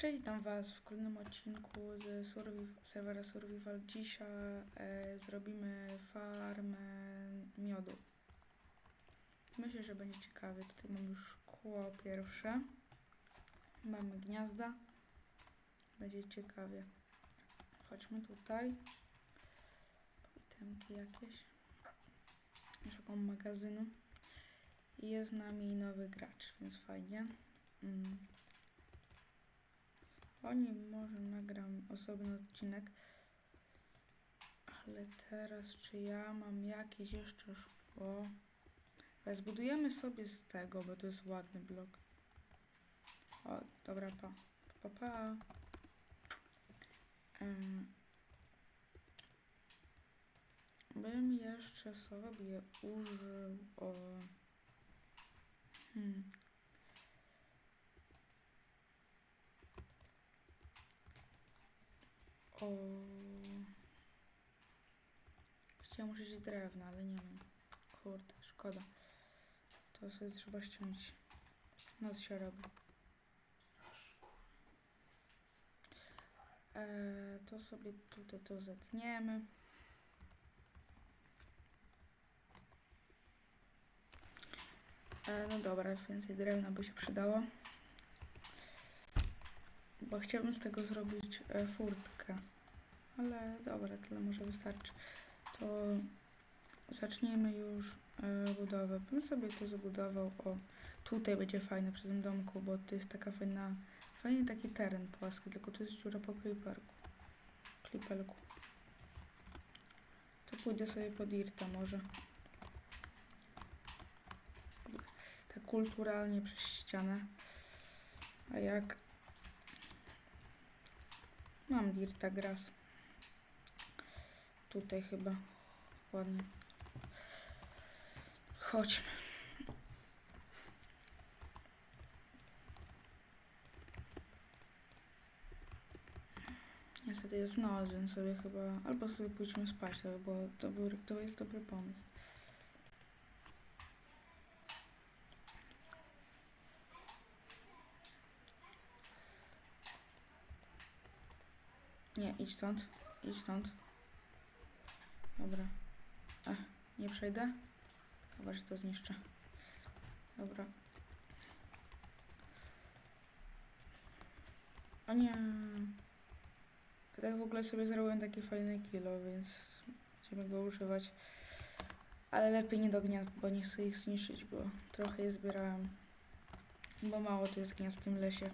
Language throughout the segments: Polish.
Cześć, witam Was w kolejnym odcinku z serwera Survival. Dzisiaj e, zrobimy farmę miodu. Myślę, że będzie ciekawie. Tutaj mam już szkło pierwsze. Mamy gniazda. Będzie ciekawie. Chodźmy tutaj. Itemki jakieś. Taką magazynu. I jest z nami nowy gracz, więc fajnie. Mm. O nim może nagram osobny odcinek. Ale teraz, czy ja mam jakieś jeszcze szkło? Zbudujemy sobie z tego, bo to jest ładny blok. O, dobra, pa. Pa, pa. Em, bym jeszcze sobie użył o... Hmm. O... Chciałem użyć drewna, ale nie wiem. Kurde, szkoda. To sobie trzeba ściąć. Noc się robi. E, to sobie tutaj to zetniemy. E, no dobra, więcej drewna by się przydało. Bo chciałbym z tego zrobić e, furtkę. Ale dobra, tyle może wystarczy. To zacznijmy już e, budowę. Bym sobie to zabudował. O, tutaj będzie fajne przy tym domku, bo to jest taka fajna, fajny taki teren płaski, tylko tu jest dziura po kliperku. Klipelku. To pójdę sobie pod Irta może. Tak kulturalnie przez ścianę. A jak Mam Dirta Grass. Tutaj chyba. Ładnie. Chodźmy. Niestety jest noc, więc sobie chyba... Albo sobie pójdźmy spać, bo to, był, to jest dobry pomysł. Nie, idź stąd. Idź stąd. Dobra. Nie przejdę? Chyba, że to zniszczę. Dobra. O nie. Tak w ogóle sobie zrobiłem taki fajny kilo, więc będziemy go używać. Ale lepiej nie do gniazd, bo nie chcę ich zniszczyć, bo trochę je zbierałem. Bo mało tu jest gniazd w tym lesie.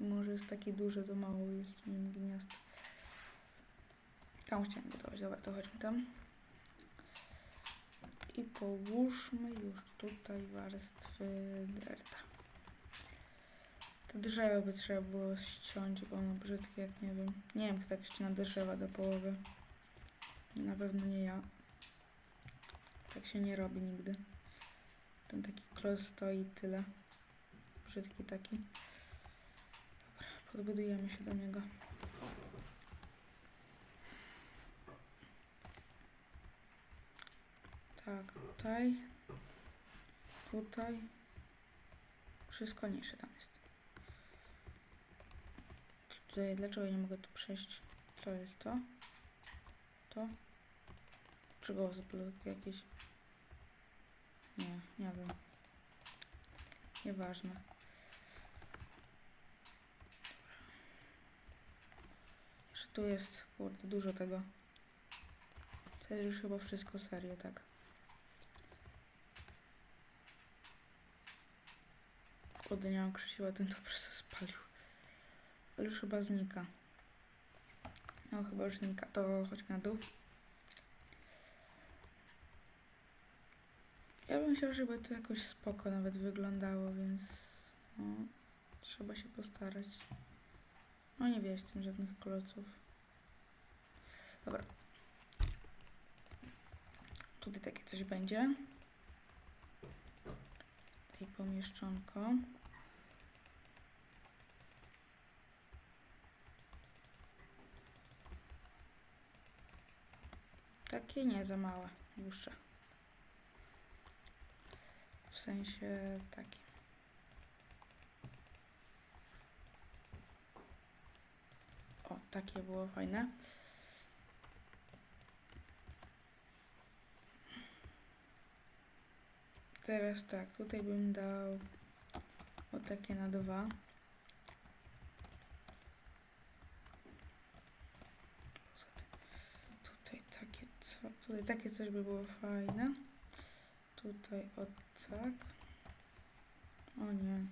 Mimo, że jest taki duży, to mało jest w nim gniazd. Tam chciałem budować. Dobra, to chodźmy tam. I połóżmy już tutaj warstwy derta. To drzewo by trzeba było ściąć, bo ono brzydkie, jak nie wiem. Nie wiem, kto tak ścina drzewa do połowy. Na pewno nie ja. Tak się nie robi nigdy. Ten taki klos stoi tyle. Brzydki taki. Podbudujemy się do niego. Tak, tutaj. Tutaj. Wszystko niższe tam jest. Tutaj, dlaczego nie mogę tu przejść? Co jest to? To? Czego zablok jakieś? Nie, nie wiem. Nieważne. Jeszcze tu jest, kurde, dużo tego. To jest już chyba wszystko serio, tak. Kurde, nie mam krzesiła, ten to po prostu spalił. Ale już chyba znika. No, chyba już znika. To chodźmy na dół. Ja bym chciał, żeby to jakoś spoko nawet wyglądało, więc no, trzeba się postarać. No nie wiesz tym żadnych kloców. Dobra. Tutaj takie coś będzie. Tutaj pomieszczonko. Takie nie za małe, dłuższe. W sensie takie. takie było fajne. Teraz tak, tutaj bym dał o takie na dwa. Tutaj takie co, tutaj takie coś by było fajne. Tutaj o tak. O nie.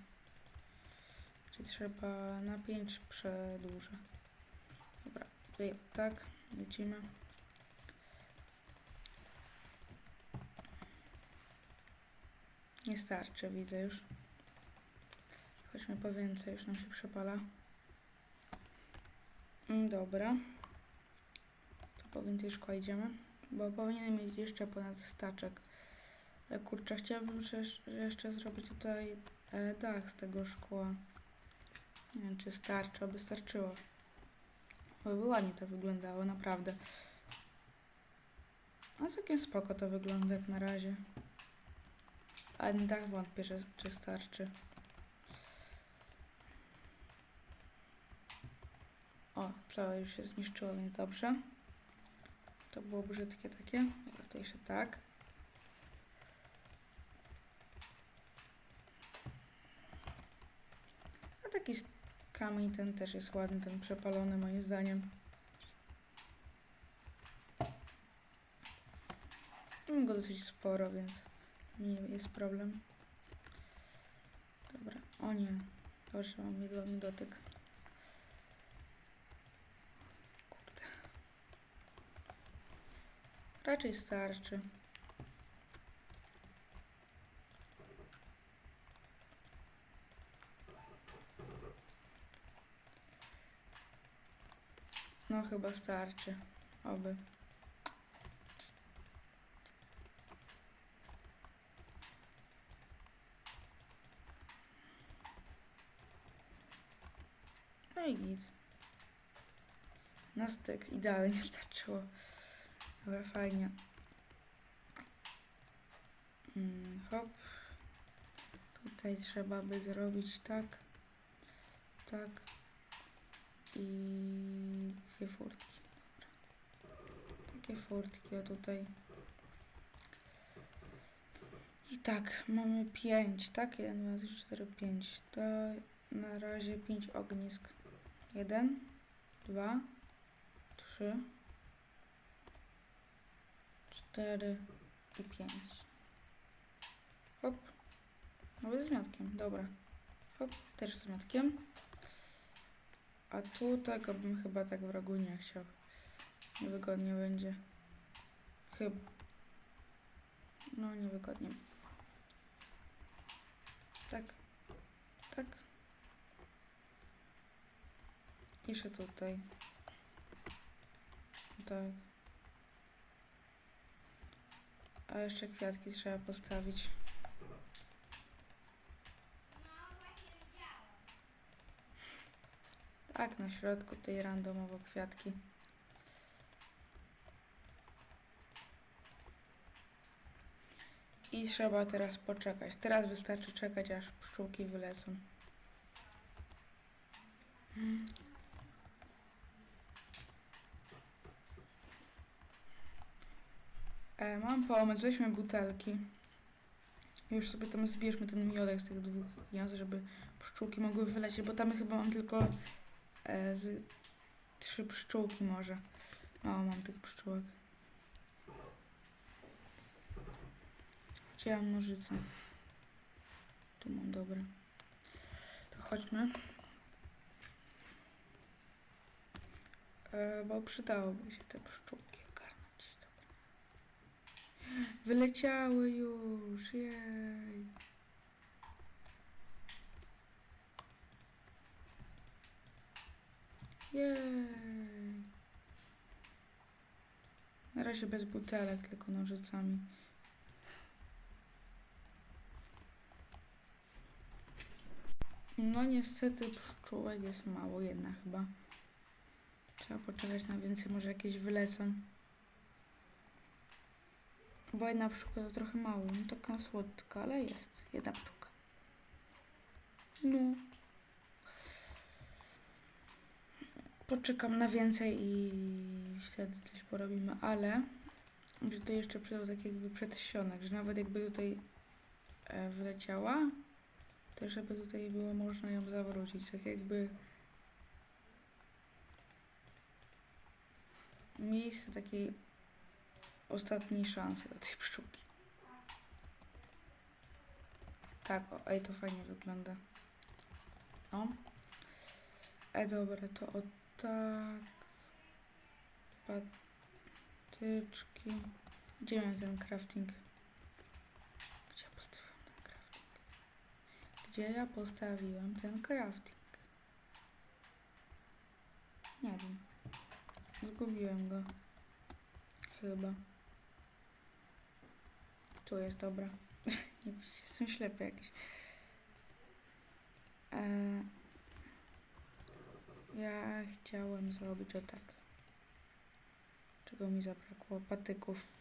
Czyli trzeba na 5 przedłużę. Dobra, tutaj o tak, lecimy. Nie starczy, widzę już. Chodźmy po więcej, już nam się przepala. Mm, Dobra. To po więcej szkła idziemy, bo powinienem mieć jeszcze ponad staczek. E, Kurczę, chciałabym jeszcze, zrobić tutaj e, dach z tego szkła. Nie wiem, czy starczy, aby starczyło. Bo by ładnie to wyglądało, naprawdę. No całkiem spoko to wygląda jak na razie. A dach wątpię, że, czy starczy. O, całe już się zniszczyło, więc dobrze. To było brzydkie takie. To jeszcze tak. A taki kamień ten też jest ładny, ten przepalony moim zdaniem. Mam go dosyć sporo, więc nie jest problem. Dobra, o nie. Dobrze, mam mydlony dotyk. Kurde. Raczej starczy. No chyba starczy. Oby. No i git. Na styk idealnie starczyło. Dobra, fajnie. Mm, hop. Tutaj trzeba by zrobić tak, tak i dwie furtki. Dobra. Takie furtki, o tutaj. I tak, mamy pięć, tak? Jeden, dwa, trzy, cztery, pięć. To na razie pięć ognisk. Jeden, dwa, trzy, cztery i pięć. Hop. Nawet z miotkiem, dobra. Hop, też z miotkiem. A tu tego bym chyba tak w rogu nie chciał. Niewygodnie będzie. Chyba. No, niewygodnie. by. Tak. Tak. Jeszcze tutaj. Tak. A jeszcze kwiatki trzeba postawić. Tak, na środku tej randomowo kwiatki. I trzeba teraz poczekać. Teraz wystarczy czekać, aż pszczółki wylecą. E, mam pomysł, weźmy butelki. Już sobie tam zbierzmy ten miodek z tych dwóch gniazd, żeby pszczółki mogły wylecieć, bo tam chyba mam tylko e, z trzy pszczółki może. O, mam tych pszczółek. Gdzie mam nożyce? Tu mam, dobra. To chodźmy. E, bo przydałoby się te pszczółki. Wyleciały już, jej. Jej. Na razie bez butelek, tylko nożycami. No niestety pszczółek jest mało, jedna chyba. Trzeba poczekać na więcej, może jakieś wylecą. Bo jedna pszczółka to trochę mało, no taka słodka, ale jest. Jedna pszczółka. No. Poczekam na więcej i wtedy coś porobimy, ale że to jeszcze przydał tak jakby przedsionek, że nawet jakby tutaj e, wleciała, to żeby tutaj było można ją zawrócić, tak jakby miejsce takiej ostatniej szansy dla tej pszczółki. Tak, o, ej, to fajnie wygląda. No. E, dobra, to o tak. Patyczki. Gdzie miałem ten crafting? Gdzie ja postawiłem ten crafting? Gdzie ja postawiłem ten crafting? Nie wiem. Zgubiłem go. Chyba. Tu jest, dobra. Jestem ślepy jakiś. Eee, ja chciałem zrobić o tak. Czego mi zabrakło? Patyków.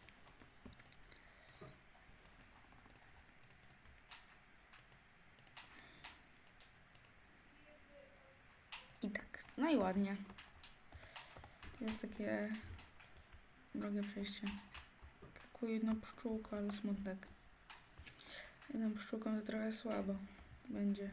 I tak. No i ładnie. Jest takie drogie przejście. Tylko jedna pszczółka, ale smutek. Jedną pszczółką to trochę słabo będzie.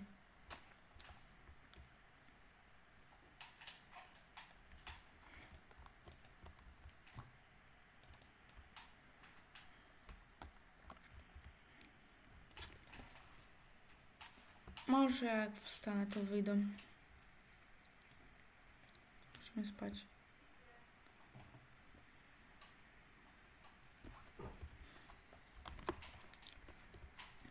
Może jak wstanę, to wyjdą. Musimy spać.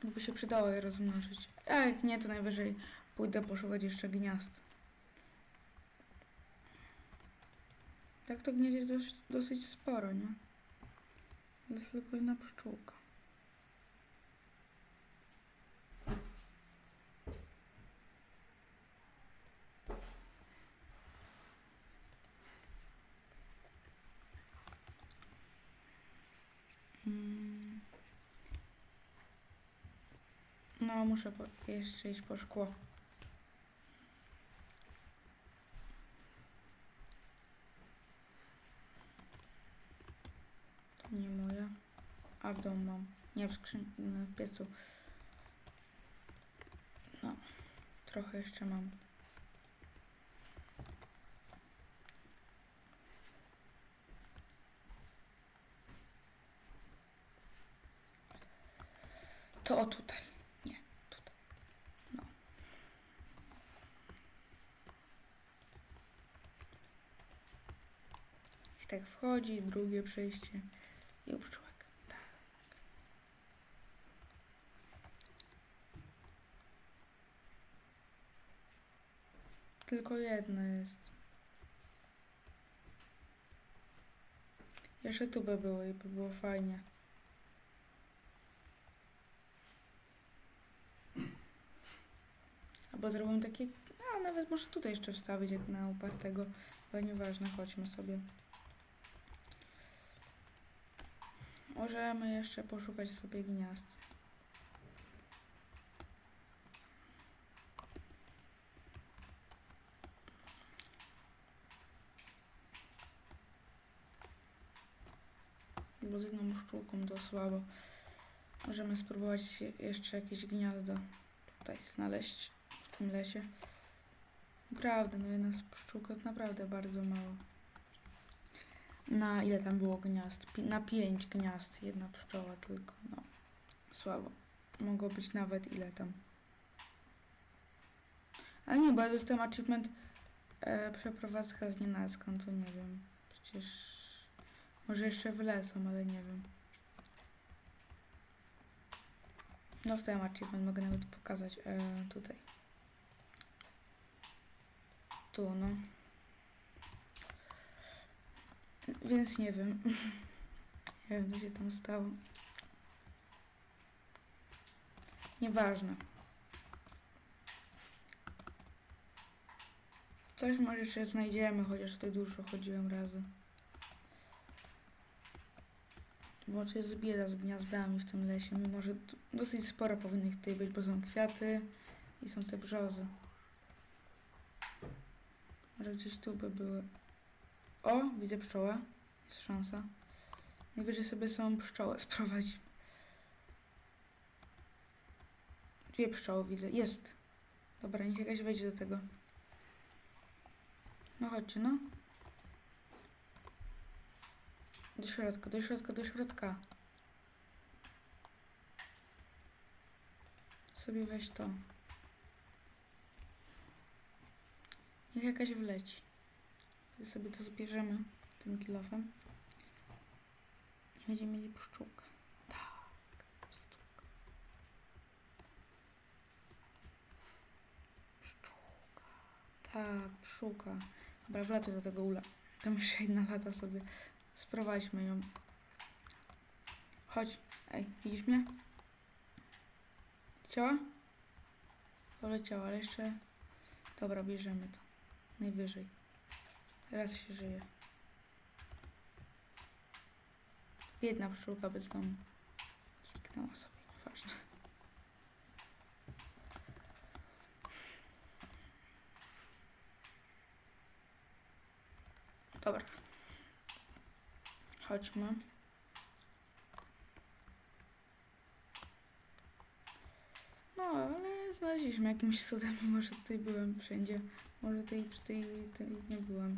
By się przydało je rozmnożyć. A jak nie, to najwyżej pójdę poszukać jeszcze gniazd. Tak to gniazd jest dosyć, dosyć sporo, nie? To jest tylko jedna pszczółka. Muszę po, jeszcze iść po szkło. To nie moja. A w domu mam. Nie w skrzyni, w piecu. No, trochę jeszcze mam. To o tutaj. No. I tak wchodzi, drugie przejście i pszczółek. Tak. Tylko jedno jest. Jeszcze tu by było i by było fajnie. Albo zrobię takie, a nawet może tutaj jeszcze wstawić jak na upartego, ale nieważne, chodźmy sobie. Możemy jeszcze poszukać sobie gniazd. Bo z jedną pszczółką to słabo. Możemy spróbować jeszcze jakieś gniazdo tutaj znaleźć w tym lesie. Naprawdę, no jedna pszczółka naprawdę bardzo mało. Na ile tam było gniazd? Pi- na pięć gniazd, jedna pszczoła tylko, no. Słabo. Mogło być nawet ile tam. Ale nie, bo ja dostałem achievement e, przeprowadzka z nienacką, to nie wiem. Przecież może jeszcze wylecą, ale nie wiem. Dostałem achievement, mogę nawet pokazać e, tutaj. Tu, no. Więc nie wiem. Nie wiem, co się tam stało. Nieważne. Coś może jeszcze znajdziemy, chociaż tutaj dużo chodziłem razy. Bo to jest bieda z gniazdami w tym lesie, mimo że dosyć sporo powinno ich tutaj być, bo są kwiaty i są te brzozy. Może gdzieś tu by były. O, widzę pszczołę. Jest szansa. Najwyżej sobie samą pszczołę sprowadzi. Dwie pszczoły widzę. Jest. Dobra, niech jakaś wejdzie do tego. No chodźcie, no. Do środka, do środka, do środka. Sobie weź to. Niech jakaś wleci. To sobie to zbierzemy tym kilofem. I będziemy mieli pszczółkę. Tak, pszczółka. Pszczółka. Tak, pszczółka. Dobra, wlatuj do tego ula. Tam jeszcze jedna lata sobie. Sprowadźmy ją. Chodź. Ej, widzisz mnie? Ciała? Poleciała, ale jeszcze... Dobra, bierzemy to. Najwyżej. Raz się żyje. Biedna pszczółka bez domu. Zniknęła sobie, nieważne. Dobra. Chodźmy. No, ale znaleźliśmy jakimś cudem, mimo że tutaj byłem wszędzie. Może tej, tej, tej nie byłem.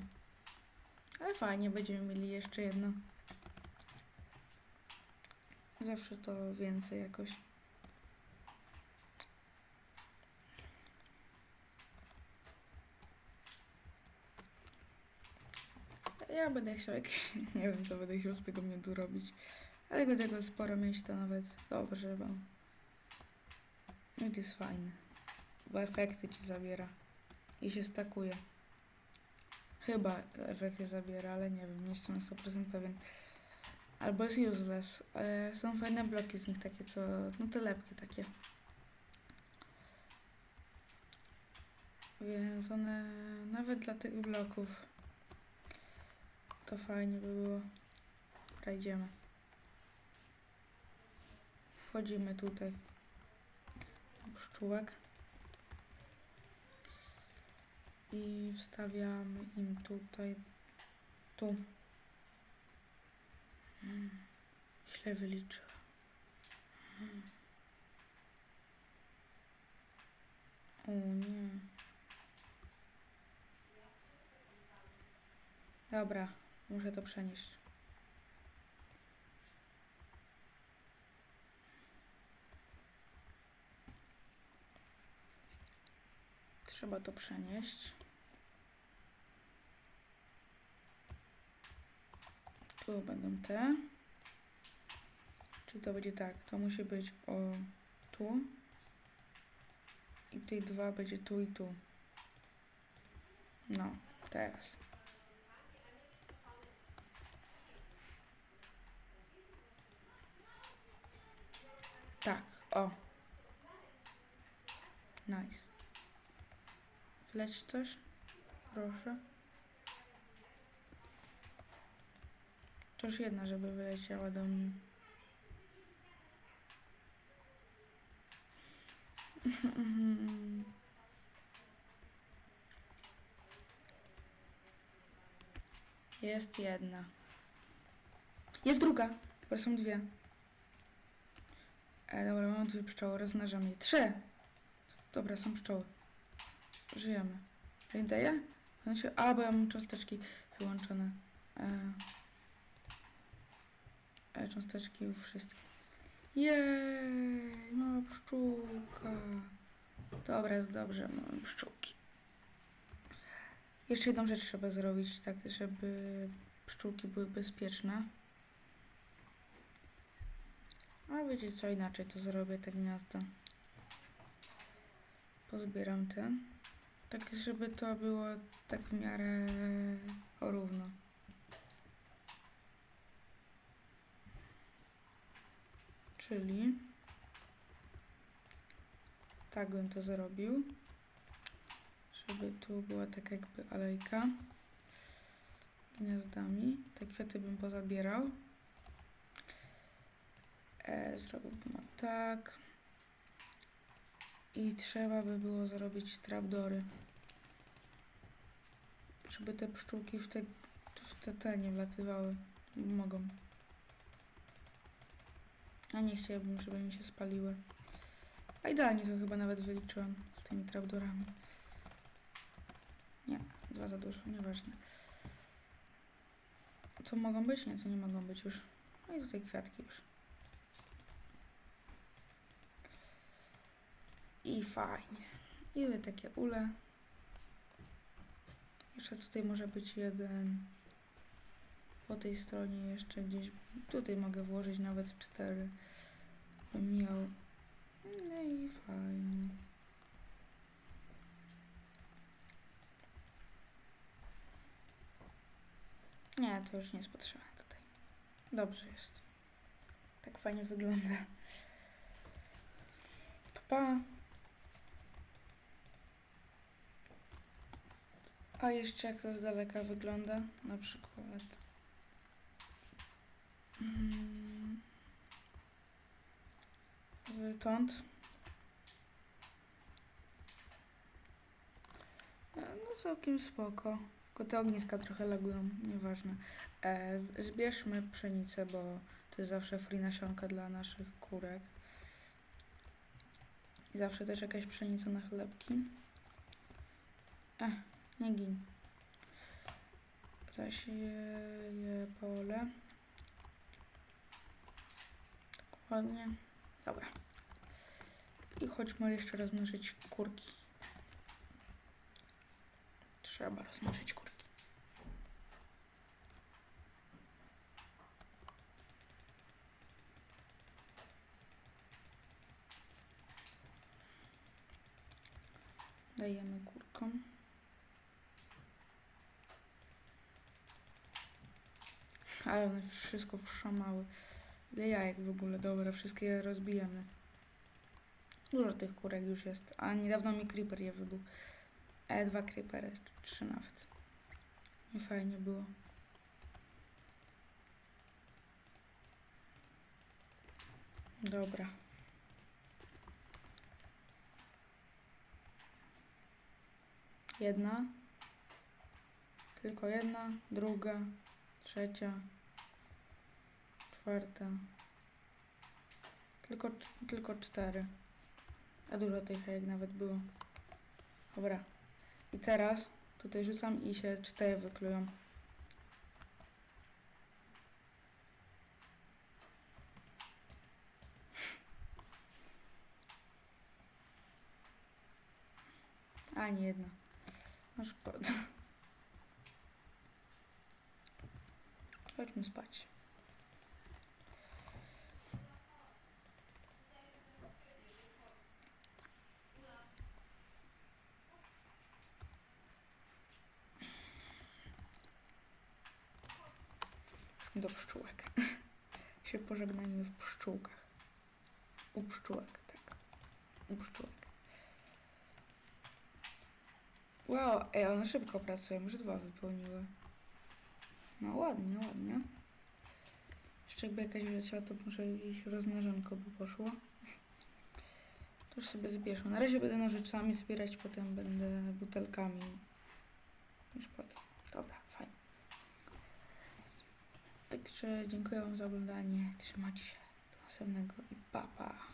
Ale fajnie, będziemy mieli jeszcze jedno. Zawsze to więcej jakoś. Ja będę chciał jakieś, nie wiem co będę chciał z tego miodu robić. Ale jakby tego sporo mieć, to nawet dobrze, bo miód jest fajny. Bo efekty ci zabiera i się stakuje. Chyba efekty zabiera, ale nie wiem, nie jestem na 100% pewien. Albo jest useless, ale są fajne bloki z nich, takie co, no te lepkie takie. Więc one, nawet dla tych bloków, to fajnie by było. Dobra, idziemy. Wchodzimy tutaj. Pszczółek. I wstawiamy im tutaj, tu. Mm, źle. Mm. O nie. Dobra, muszę to przenieść. Trzeba to przenieść. Tu będą te. Czyli to będzie tak, to musi być o tu. I tych dwa będzie tu i tu. No, teraz. Tak, o. Nice. Wleci coś? Proszę. Chociaż jedna, żeby wyleciała do mnie. Jest jedna. Jest druga. Bo są dwie. E, dobra, mam dwie pszczoły, rozmnażam je. Trzy! Dobra, są pszczoły. Żyjemy. Pamiętaję? One się... A, bo ja mam cząsteczki wyłączone. E, cząsteczki już wszystkie. Jej, mała pszczółka. Dobra, jest dobrze, mamy pszczółki. Jeszcze jedną rzecz trzeba zrobić, tak żeby pszczółki były bezpieczne. A wiecie co, inaczej to zrobię, te gniazda. Pozbieram te. Tak, żeby to było tak w miarę Czyli tak bym to zrobił, żeby tu była tak jakby alejka gniazdami. Te kwiaty bym pozabierał. E, zrobiłbym tak. I trzeba by było zrobić trapdory. żeby te pszczółki w te, w te, te nie wlatywały. Mogą. A nie chciałabym, żeby mi się spaliły. A idealnie to chyba nawet wyliczyłam z tymi trapdorami. Nie, dwa za dużo, nieważne. To mogą być? Nie, to nie mogą być już. No i tutaj kwiatki już. I fajnie. I takie ule. Jeszcze tutaj może być jeden. Po tej stronie jeszcze gdzieś. Tutaj mogę włożyć nawet cztery. Bym miał. No i fajnie. Nie, to już nie jest potrzebne tutaj. Dobrze jest. Tak fajnie wygląda. Pa. pa. A jeszcze jak to z daleka wygląda? Na przykład. Mm. Wytąd. E, No całkiem spoko. Tylko te ogniska trochę lagują, nieważne. E, zbierzmy pszenicę, bo to jest zawsze free nasionka dla naszych kurek. I zawsze też jakaś pszenica na chlebki. E, nie gin. Zasieję pole. Dokładnie. Dobra. I chodźmy jeszcze rozmnożyć kurki. Trzeba rozmnożyć kurki. Dajemy kurkom. Ale one wszystko wszamały. Ile jajek w ogóle, dobra, wszystkie je rozbijemy. Dużo tych kurek już jest, a niedawno mi creeper je wybuchł. E, dwa creepery, trzy nawet. Nie fajnie było. Dobra. Jedna. Tylko jedna, druga, trzecia, czwarta. Tylko, tylko cztery. A dużo tych jajek nawet było. Dobra. I teraz tutaj rzucam i się cztery wyklują. Ani jedna. No szkoda. Chodźmy spać. Do pszczółek. się pożegnajmy w pszczółkach. U pszczółek, tak. U pszczółek. Wow, ej, one szybko pracują, już dwa wypełniły. No ładnie, ładnie. Jeszcze jakby jakaś wleciała, to może jakieś rozmnażanko by poszło. To już sobie zbierzmy. Na razie będę nożyczkami zbierać, potem będę butelkami. Już potem. Dobra, fajnie. Także dziękuję Wam za oglądanie. Trzymajcie się. Do następnego i pa pa.